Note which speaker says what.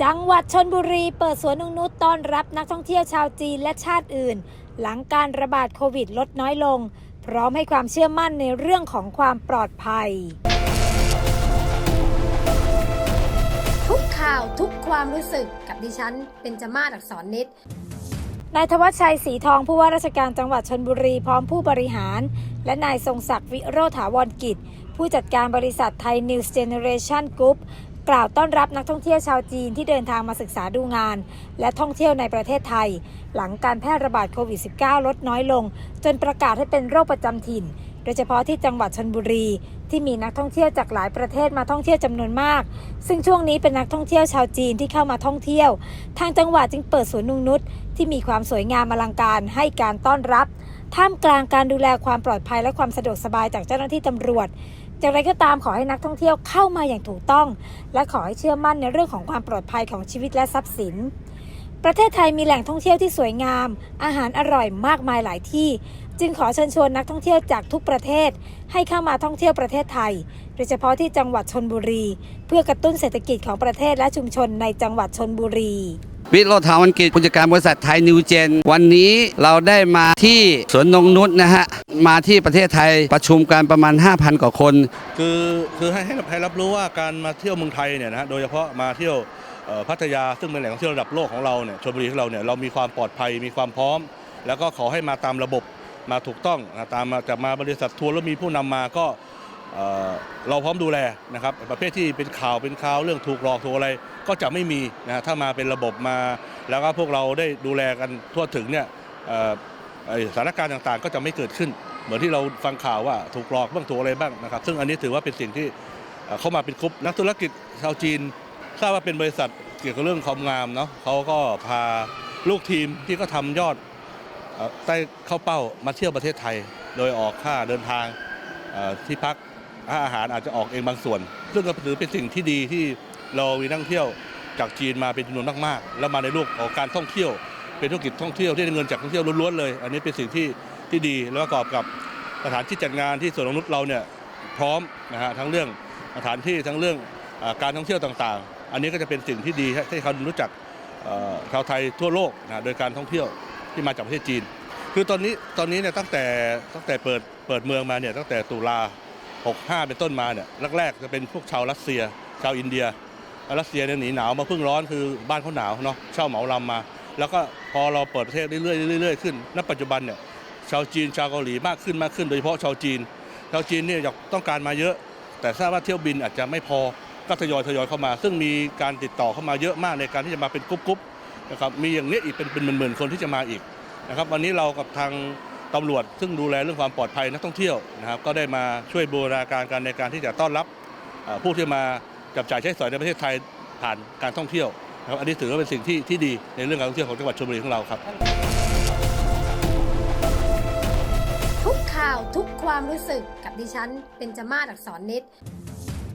Speaker 1: จังหวัดชนบุรีเปิดสวนนงนุชต้อนรับนักท่องเที่ยวชาวจีนและชาติอื่น หลังการระบาดโควิดลดน้อยลง พร้อมให้ความเชื่อมั่นในเรื่องของความปลอดภัย ทุกข่าวทุกความรู้สึกกับดิฉันเป็นจมาศอักษรนิดนายธวัชชัยศรีทองผู้ว่าราชการจังหวัดชนบุรีพร้อมผู้บริหาร และนายทรงศักดิ์วิโรธถาวรกิจ ผู้จัดการบริษัทไทย News Generation Group ก กล่าวต้อนรับนักท่องเที่ยวชาวจีนที่เดินทางมาศึกษาดูงาน และท่องเที่ยวในประเทศไทย หลังการแพร่ระบาดโควิด -19 ลดน้อยลง จนประกาศให้เป็นโรคประจำถิ่น โดยเฉพาะที่จังหวัดชนบุรี ที่มีนักท่องเที่ยวจากหลายประเทศมาท่องเที่ยวจำนวนมาก ซึ่งช่วงนี้เป็นนักท่องเที่ยวชาวจีนที่เข้ามาท่องเที่ยว ทางจังหวัดจึงเปิดสวนนุงนุชที่มีความสวยงามอลังการให้การต้อนรับท่ามกลางการดูแลความปลอดภัยและความสะดวกสบายจากเจ้าหน้าที่ตำรวจ อย่างไรก็ตามขอให้นักท่องเที่ยวเข้ามาอย่างถูกต้อง และขอให้เชื่อมั่นในเรื่องของความปลอดภัยของชีวิตและทรัพย์สิน ประเทศไทยมีแหล่งท่องเที่ยวที่สวยงาม อาหารอร่อยมากมายหลายที่ จึงขอเชิญชวนนักท่องเที่ยวจากทุกประเทศ ให้เข้ามาท่องเที่ยวประเทศไทย โดยเฉพาะที่จังหวัดชนบุรี เพื่อกระตุ้นเศรษฐกิจของประเทศและชุมชนในจังหวัดชนบุรี
Speaker 2: วิโรธาวันกิจผู้จัดการบริษัทไทยนิวเจน วันนี้เราได้มาที่สวนนงนุษนะฮะ มาที่ประเทศไทยประชุมกันประมาณ 5,000 กว่าคน
Speaker 3: คือคือให้ให้ให้รับรู้ว่าการมาเที่ยวเมืองไทยเนี่ยนะฮะโดยเฉพาะมาเที่ยวพัทยาซึ่งเป็นแหล่งท่องเที่ยวระดับโลกของเราเนี่ยชลบุรีของเราเนี่ยเรามีความปลอดภัยมีความพร้อม แล้วก็ขอให้มาตามระบบมาถูกต้องนะตามมาจะมาบริษัททัวร์แล้วมีผู้นำมาก็ เราพร้อมดูแลนะครับประเภทที่เป็นข่าวเป็นข่าวเรื่องถูกหลอกถูกอะไรก็จะไม่มีนะถ้ามาเป็นระบบมา แล้วก็พวกเราได้ดูแลกันทั่วถึงเนี่ยสถานการณ์ต่างๆ ก็จะไม่เกิดขึ้น เหมือนที่เราฟังข่าวว่าถูกหลอกบ้างถูกอะไรบ้างนะครับ ซึ่งอันนี้ถือว่าเป็นสิ่งที่เข้ามาเป็นกลุ่มนักธุรกิจชาวจีนทราบว่าเป็นบริษัทเกี่ยวกับเรื่องความงามเนาะเขาก็พาลูกทีมที่ก็ทำยอดเอ่อได้เข้าเป้ามาเที่ยวประเทศไทย โดยออกค่าเดินทางที่พัก อาหารอาจจะออกเองบางส่วน ซึ่งก็ถือเป็นสิ่งที่ดีที่เรามีนักท่องเที่ยวจากจีนมาเป็นจำนวนมากๆ แล้วมาในรูปของการท่องเที่ยว เป็นธุรกิจท่องเที่ยวที่ได้เงินจากท่องเที่ยวล้วนๆเลย อันนี้เป็นสิ่งที่ที่ดีแล้วประกอบกับสถานที่จัดงานที่สวนนกนุษย์เราเนี่ยพร้อมนะฮะทั้งเรื่องสถานที่ทั้งเรื่องอการท่องเที่ยวต่างๆ อันนี้ก็จะเป็นสิ่งที่ดีให้เขารู้จักชาวไทยทั่วโลกนะโดยการท่องเที่ยวที่มาจากประเทศจีน คือตอนนี้ตอนนี้เนี่ยตั้งแต่ตั้งแต่เปิดเปิดเมืองมาเนี่ยตั้งแต่ตุลา 65 เป็นต้นมาเนี่ยแรกๆจะเป็นพวกชาวรัสเซีย ชาวอินเดีย รัสเซียเนี่ยหนีหนาวมาพิ่งร้อนคือบ้านเขาหนาวเนาะเช่าเหมาลำมา แล้วก็พอเราเปิดประเทศเรื่อยๆเรื่อยๆขึ้นณปัจจุบันเนี่ยชาวจีนชาวเกาหลีมากขึ้นมากขึ้น โดยเฉพาะชาวจีน ชาวจีนเนี่ยอยากต้องการมาเยอะ แต่ทราบว่าเที่ยวบินอาจจะไม่พอก็ทยอยทยอยเข้ามา ซึ่งมีการติดต่อเข้ามาเยอะมากในการที่จะมาเป็นกรุ๊ปๆนะครับมีอย่างนี้อีกเป็นเป็นหมื่นๆคนที่จะมาอีกนะครับวันนี้เรากับทาง ตำรวจ ซึ่งดูแลเรื่องความปลอดภัยนักท่องเที่ยวนะครับก็ได้มาช่วยบูรณาการกันในการที่จะต้อนรับผู้ที่มาจับจ่ายใช้สอยในประเทศไทยผ่านการท่องเที่ยวนะครับอันนี้ถือว่าเป็นสิ่งที่ที่ดีในเรื่องการท่องเที่ยวของจังหวัดชลบุรีของเราครับ
Speaker 1: ทุกข่าวทุกความรู้สึกกับดิฉันเป็นจมาศอักษรนิด